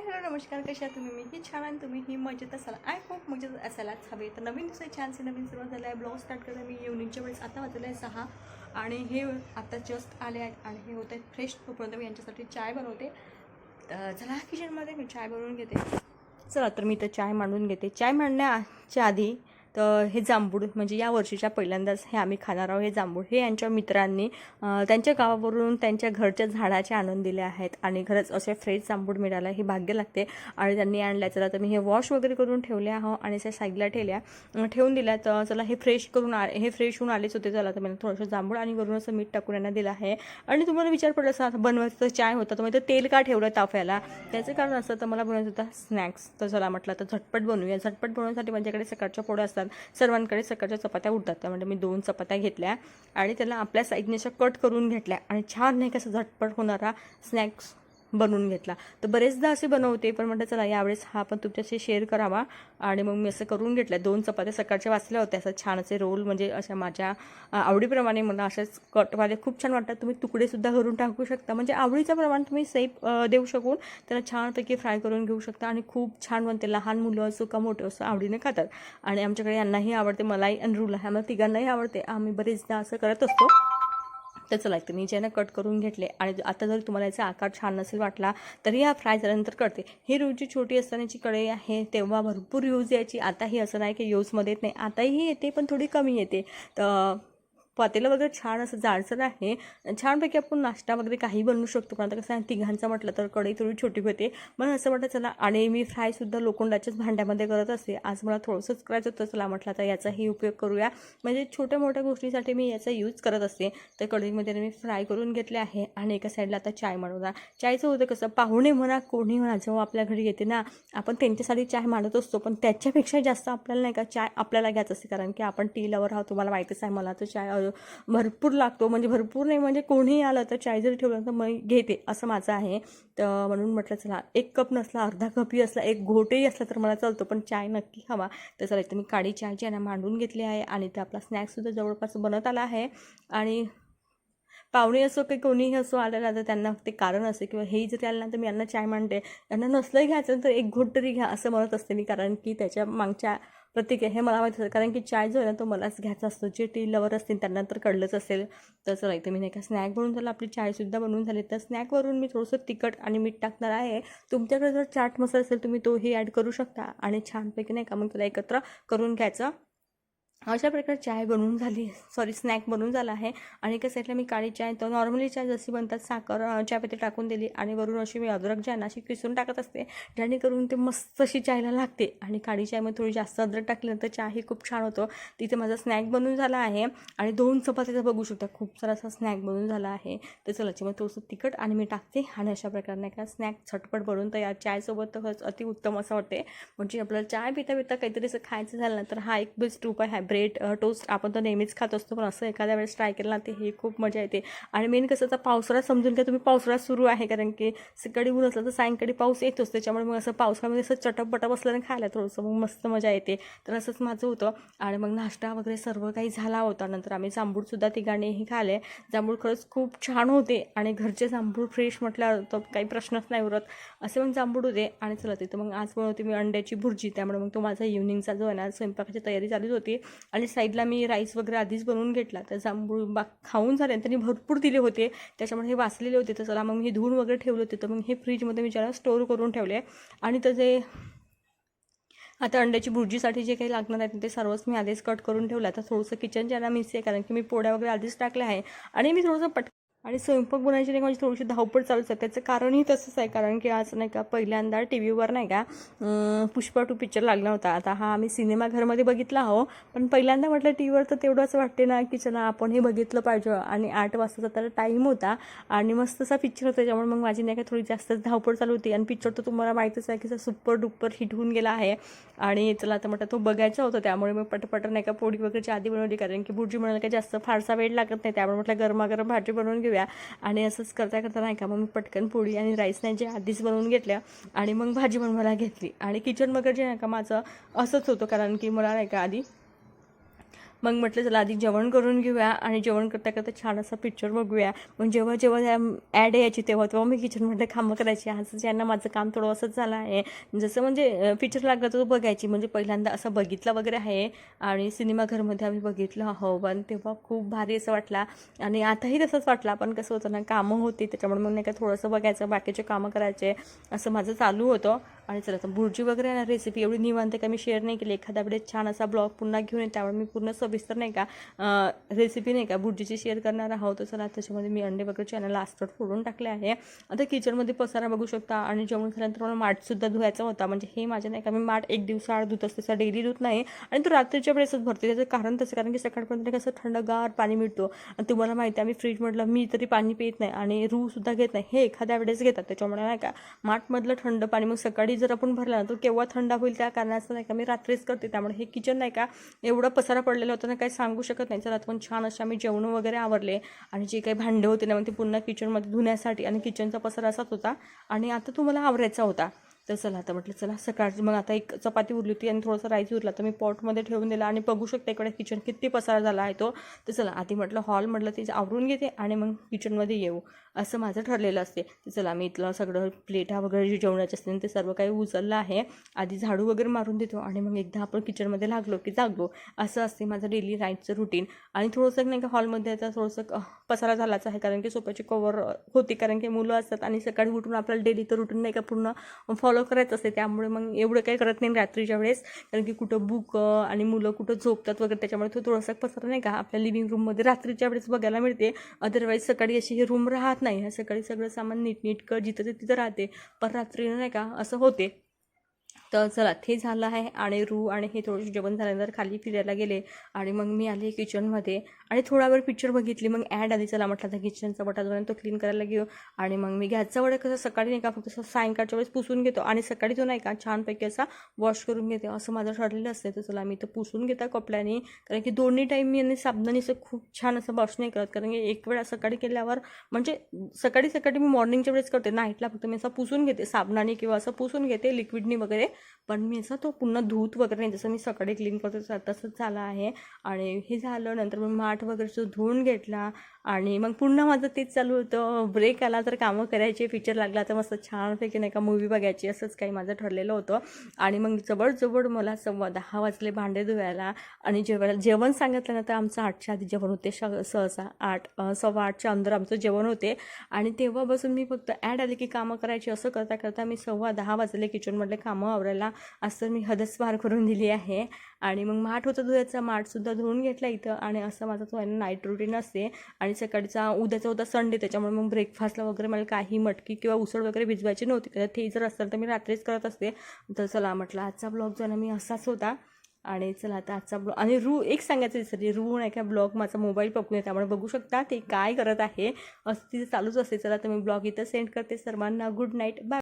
Hello नमस्कार कशा आहात तुम्ही? मी ही छान आणि तुम्ही ही मजेत असाल. आय होप मजेत असायलाच हवे. तर नवीन दुसरे छानसे नवीन सुरुवात झालं आहे. ब्लॉग स्टार्ट करत मी. इव्हनिंगच्या वेळेस आता वाजले आहे सहा. आणि हे आता जस्ट आले आहेत. आणि हे होत आहेत फ्रेश तोपर्यंत मी यांच्यासाठी चाय बनवते. तर चला किचनमध्ये मी चाय बनवून घेते. चला तर मी तर चाय मांडून घेते. चाय मांडण्याच्या आधी तर हे जांभूळ म्हणजे या वर्षीच्या पहिल्यांदाच हे आम्ही खाणार आहोत हे जांभूळ. हे यांच्या मित्रांनी त्यांच्या गावावरून त्यांच्या घरच्या झाडाचे आणून दिले आहेत आणि खरंच असे फ्रेश जांभूळ मिळाला हे भाग्य लागते आणि त्यांनी आणल्या. चला तर मी हे वॉश वगैरे करून ठेवले आहो आणि त्या साईडला ठेवल्या. ठेवून दिल्या तर चला हे फ्रेश करून आ हे फ्रेश होऊन आलेच होते. चला तर मी थोडंसं जांभूळ आणि वरून असं मीठ टाकून यांना दिलं आहे. आणि तुम्हाला विचार पडला असं बनवायचं चाय होता तर मग ते तेल का ठेवलं ताफ्याला? त्याचं कारण असं तर मला बनवायचं होता स्नॅक्स. तर चला म्हटलं तर झटपट बनवूया. झटपट बनवण्यासाठी माझ्याकडे सकाळच्या पोळ्या असतात. सर्वांकडे सकाळच्या चपात्या उठतात त्यामुळे मी दोन चपात्या घेतल्या आणि त्याला आपल्या साईडने अशा कट करून घेतल्या. आणि छान नाही कसं झटपट होणारा स्नॅक्स बनवून घेतला. तर बरेचदा असे बनवते पण म्हटलं चला यावेळेस हा पण तुमच्याशी शेअर करावा. आणि मग मी असं करून घेतलं. दोन चपात्या सकाळच्या वाचल्या होत्या. असं छान असे रोल म्हणजे अशा माझ्या आवडीप्रमाणे मला असेच कटवाले खूप छान वाटतात. तुम्ही तुकडेसुद्धा घरून टाकू शकता. म्हणजे आवडीचं प्रमाण तुम्ही सेफ देऊ शकून त्याला छानपैकी फ्राय करून घेऊ शकता. आणि खूप छान बनते. लहान मुलं असो का मोठं असो आवडीने खातात. आणि आमच्याकडे यांनाही आवडते. मलाही आणि आहे ह्या तिघांनाही आवडते. आम्ही बरेचदा असं करत असतो. तर चला एक मी ज्यानं कट करून घेतले आणि आता जर तुम्हाला याचा आकार छान नसेल वाटला तरी हा फ्राय झाल्यानंतर कळते ही रोजची छोटी असतानाची कढई आहे तेव्हा भरपूर यूज यायची. आताही असं नाही की यूजमध्ये येत नाही. आताही येते पण थोडी कमी येते. तर पातेलं वगैरे छान असं जाडसर आहे. छानपैकी आपण नाश्ता वगैरे काही बनवू शकतो. पण आता कसं आहे तिघांचं म्हटलं तर कढई थोडी छोटी होते. मला असं वाटतं चला आणि मी फ्रायसुद्धा लोखंडाच्याच भांड्यामध्ये करत असते. आज मला थोडंसंच करायचं होतं. चला म्हटलं आता याचाही उपयोग करूया. म्हणजे छोट्या मोठ्या गोष्टीसाठी मी याचा यूज करत असते. तर कढईमध्ये मी फ्राय करून घेतले आहे. आणि एका साईडला आता चाय मांडवला चायचं होतं कसं पाहुणे म्हणा कोणी म्हणा जेव्हा आपल्या घरी येते ना आपण त्यांच्यासाठी चाय मांडत असतो. पण त्याच्यापेक्षा जास्त आपल्याला नाही का चाय आपल्याला घ्यायचं असते. कारण की आपण टी लवर आहोत तुम्हाला माहितीच आहे मला तर चाय भरपूर लागतो. म्हणजे भरपूर नाही म्हणजे कोणीही आलं तर चाय जरी ठेवलं तर मग घेते असं माझं आहे. तर म्हणून म्हटलं चला एक कप नसला अर्धा कपही असला एक घोटही असला तर मला चालतो पण चाय नक्की हवा. तर चला इथं मी काळी चाय जी आहे ना मांडून घेतली आहे आणि ते आपला स्नॅक्ससुद्धा जवळपास बनत आला आहे. आणि पाहुणे असो की कोणीही असो आलेला तर त्यांना ते कारण असे किंवा हेही जरी आलं ना तर मी यांना चाय मांडते. यांना नसलंही घ्यायचं तर एक घोट तरी घ्या असं म्हणत असते मी. कारण की त्याच्या मागच्या प्रतीक आहे हे मला माहिती असतं. कारण की चाय जो आहे ना तो मलाच घ्यायचा असतो. जे टी लवर असतील त्यांना तर कळलंच असेल. तर चला इथे मी नाही का स्नॅक बनवून झालं आपली चायसुद्धा बनवून झाली. तर स्नॅकवरून मी थोडंसं तिखट आणि मीठ टाकणार आहे. तुमच्याकडे जर चाट मसाला असेल तुम्ही तोही ॲड करू शकता. आणि छानपैकी नाही का मग त्याला एकत्र करून घ्यायचं. अशा प्रकारे चाय बनवून झाली. सॉरी स्नॅक बनवून झाला आहे. आणि एका साईडला मी काळी चाय तर नॉर्मली चाय जशी बनतात साखर चायपत्ती टाकून दिली. आणि वरून अशी मी अद्रक जी अशी किसून टाकत असते जेणेकरून ते मस्त अशी चायला लागते. आणि काळी चायमध्ये थोडी जास्त अद्रक टाकल्यानंतर चायही खूप छान होतो. तिथे माझा स्नॅक बनवून झाला आहे. आणि दोन चपातीचा बघू शकता खूप सारा असा स्नॅक बनवून झाला आहे. तर चला मग थोडंसं तिखट आणि मी टाकते. आणि अशा प्रकारे नाही का स्नॅक झटपट बनवून तयार. चायसोबत तर खरंच अतिउत्तम असं वाटते म्हणजे आपल्याला चाय पिता पिता काहीतरी असं खायचं झालं ना तर हा एक बेस्ट उपाय आहे. ब्रेड टोस्ट आपण तर नेहमीच खात असतो पण असं एखाद्या वेळेस ट्राय केलं ना ते हे खूप मजा येते. आणि मेन कसं आता पावसाळ्यात समजून घ्या तुम्ही पावसाळ्यात सुरू आहे कारण की सकाळी ऊन असलं तर सायंकाळी पाऊस येतोच त्याच्यामुळे मग असं पावसाळ्यामध्ये असं चटप असल्याने खायला थोडंसं मग मस्त मजा येते. तर असंच माझं होतं. आणि मग नाश्ता वगैरे सर्व काही झाला होता. नंतर आम्ही जांभूळसुद्धा तिघांनीही खाले जांभूळ खरंच खूप छान होते आणि घरचे जांभूळ फ्रेश म्हटल्यावर तर काही प्रश्नच नाही उरत. असे मग जांभूळ होते आणि चला तिथं मग आज बनवते मी अंड्याची भुर्जी. त्यामुळे मग तो माझा इव्हनिंगचा जो आहे ना स्वयंपाकाची तयारी चालूच होती. आणि साईडला मी राईस वगैरे आधीच बनवून घेतला. तर जांभूळ बा खाऊन झाले आणि त्यांनी भरपूर दिले होते. त्याच्यामुळे हे वाचलेले होते. तर चला मग मी हे धुवून वगैरे ठेवले होते. तर मग हे फ्रीजमध्ये मी ज्याला स्टोअर करून ठेवले. आणि त्याचे आता अंड्याची भुर्जीसाठी जे काही लागणार आहेत ते सर्वच मी आधीच कट करून ठेवलं. आता थोडंसं किचन ज्याला मिस आहे कारण की मी पोळ्या वगैरे आधीच टाकल्या आहे. आणि मी थोडंसं पट आणि स्वयंपाक बनवायची नाही माझी थोडीशी धावपळ चालूच आहे. त्याचं कारणही तसंच आहे कारण की आज नाही का पहिल्यांदा टी व्हीवर नाही का पुष्पा टू पिक्चर लागला होता. आता हा आम्ही सिनेमाघरमध्ये बघितला हो पण पहिल्यांदा म्हटलं टी व्हीवर तर तेवढं असं वाटते ना की चला आपण हे बघितलं पाहिजे. आणि आठ वाजताचा त्याला टाईम होता आणि मस्त असा पिक्चर होता त्यामुळे मग माझी नाही का थोडी जास्तच धावपळ चालू होती. आणि पिक्चर तर तुम्हाला माहितीच आहे की सुपर डुपर हिट होऊन गेला आहे. आणि चला आता म्हटलं तो बघायचा होता त्यामुळे मग पटपट नाही का पोळी वगैरेची आधी बनवली कारण की भुर्जी म्हणाल काही जास्त फारसा वेळ लागत नाही. त्यामुळे म्हटलं गरमागरम भाजी बनवून घेऊया. आणि असंच करता करता नाही का मग मी पटकन पोळी आणि राईस नाही जे आधीच बनवून घेतल्या आणि मग भाजी बनवायला घेतली. आणि किचन वगैरे जे नाही का माझं असंच होतं कारण की मला नाही का आधी मग म्हटलं चला आधी जेवण करून घेऊया आणि जेवण करता करता छान असा पिक्चर बघूया. मग जेव्हा जेव्हा ॲड यायची तेव्हा तेव्हा मी किचनमध्ये कामं करायची. असं ज्यांना माझं काम थोडं असंच झालं आहे. जसं म्हणजे पिक्चर लागला तर तो बघायची. म्हणजे पहिल्यांदा असं बघितलं वगैरे आहे. आणि सिनेमाघरमध्ये आम्ही बघितलं हो पण तेव्हा खूप भारी असं वाटला. आणि आताही तसंच वाटला पण कसं होतं ना कामं होती त्याच्यामुळे मग नाही का थोडंसं बघायचं बाकीचे कामं करायचे असं माझं चालू होतं. आणि चला तर भुर्जी वगैरे आहे ना रेसिपी एवढी निवांत का? मी शेअर नाही केली. एखाद्या वेळेस छान असा ब्लॉग पुन्हा घेऊन येते त्यावर मी पूर्ण सविस्तर नाही का रेसिपी नाही का भुर्जीची शेअर करणार आहोत. तर चला त्याच्यामध्ये मी अंडे वगैरे चॅनल लास्टवर फोडून टाकले आहे. आता किचनमध्ये पसारा बघू शकता. आणि जेवण झाल्यानंतर मला माठसुद्धा धुवायचा होता. म्हणजे हे माझ्या नाही का मी माठ एक दिवसाआड धुत असते तसा डेली धुत नाही. आणि तो रात्रीच्या वेळेसच भरते. त्याचं कारण तसं कारण की सकाळपर्यंत कसं थंडगार पाणी मिळतो. आणि तुम्हाला माहिती आहे मी फ्रीजमधलं मी तरी पाणी पित नाही आणि रूसुद्धा घेत नाही. हे एखाद्या वेळेस घेतात. त्याच्यामुळे नाही का माठमधलं थंड पाणी मग सकाळी जर आपण भरला ना तर केव्हा थंड होईल त्या कारणाचं नाही का मी रात्रीच करते. त्यामुळे हे किचन नाही का एवढं पसारा पडलेलं होतं ना काही सांगू शकत नाही. चला पण छान अशा मी जेवण वगैरे आवरले आणि जे काही भांडे होते ना मग ते पुन्हा किचनमध्ये धुण्यासाठी आणि किचनचा पसारा असाच होता. आणि आता तुम्हाला आवरायचा होता. तर चला आता म्हटलं चला सकाळची मग आता एक चपाती उरली होती आणि थोडासा राईस उरला तर मी पॉटमध्ये ठेवून दिला आणि बघू शकते इकडे किचन किती पसारा झाला आहे तो. तर चला आधी म्हटलं हॉल म्हटलं ते आवरून घेते आणि मग किचनमध्ये येऊ. असं माझं ठरलेलं असते. तर चला मी इथलं सगळं प्लेटा वगैरे जे जेवणाचे असते ते सर्व काही उचललं आहे. आधी झाडू वगैरे मारून देतो आणि मग एकदा आपण किचनमध्ये लागलो की जागलो. असं असते माझं डेली राईटचं रुटीन आणि थोडंसं नाही का हॉलमध्ये आता थोडंसं पसारा झालाच आहे कारण की सोप्याची कवर होती कारण की मुलं असतात आणि सकाळी उठून आपल्याला डेली तर रुटीन नाही का पूर्ण फॉलो करायचं असते. त्यामुळे मग एवढं काही करत नाही रात्रीच्या वेळेस. कारण की कुठं बुक आणि मुलं कुठं झोपतात वगैरे त्याच्यामुळे तो थोडासा पसरा नाही का? आपल्या लिव्हिंग रूममध्ये रात्रीच्या वेळेस बघायला मिळते. अदरवाईज सकाळी अशी हे रूम राहत नाही. सकाळी सगळं सामान नीटनीटकं जिथं ते तिथं राहते. पण रात्री नाही का असं होते. तर चला ते झालं आहे आणि रू आणि हे थोडंसं जेवण झाल्यानंतर खाली फिरायला गेले आणि मग मी आले किचनमध्ये आणि थोडा वेळ पिक्चर बघितली. मग ॲड आली चला म्हटलं तर किचनचा वटा जो तो क्लीन करायला घेऊ आणि मग मी गॅसचा वडा कसं सकाळी नाही का फक्त असं सायंकाळच्या वेळेस पुसून घेतो आणि सकाळी जो नाही का छानपैकी असा वॉश करून घेते. असं माझं ठरलेलं असतं. तर चला मी तर पुसून घेता कपड्याने. कारण की दोन्ही टाईम मी आणि साबणाने असं खूप छान असं वॉश नाही करत. कारण की एक वेळा सकाळी केल्यावर म्हणजे सकाळी सकाळी मी मॉर्निंगच्या वेळेस करते. नाईटला फक्त मी असं पुसून घेते. साबणाने किंवा असं पुसून घेते. लिक्विडनी वगैरे. पण मी असं तो पुन्हा धूत वगैरे नाही जसं मी सकाळी क्लीन करतो तसंच झालं आहे. आणि हे झालं नंतर मग माठ वगैरे जो धुवून घेतला आणि मग पुन्हा माझं तेच चालू होतं. ब्रेक आला तर कामं करायचे पिक्चर लागला तर मस्त छानपैकी नाही का मूवी बघायची असंच काही माझं ठरलेलं होतं. आणि मग जवळजवळ मला सव्वा दहा वाजले भांडे धुवायला. आणि जेवायला जेवण सांगितलं ना तर आमचं आठच्या आधी जेवण होते श सहसा आठ सव्वा आठच्या अंदर आमचं जेवण होते. आणि तेव्हापासून मी फक्त ॲड आले की कामं करायची असं करता करता मी सव्वा दहा वाजले किचनमधले कामं आवरायला असं मी हदस्वार करून दिली आहे. आणि मग माठ होतं धुयाचा माठसुद्धा धुवून घेतला इथं आणि असं माझा तो आहे नाईट रुटीन असते. आणि सकाळचा उद्याचा होता संडे त्याच्यामुळे मग ब्रेकफास्टला वगैरे मला काही मटकी किंवा उसळ वगैरे भिजवायची नव्हती. तर ते जर असेल तर मी रात्रीच करत असते. तर चला म्हटलं आजचा ब्लॉग जो आहे ना मी असाच होता. आणि चला आता आजचा ब्लॉग आणि रू एक सांगायचं विसरली रू नाही का ब्लॉग माझा मोबाईल पकडून आहे त्यामुळे बघू शकता ते काय करत आहे. असं तिथे चालूच असते. चला तर मी ब्लॉग इथं सेंड करते सर्वांना. Good night bye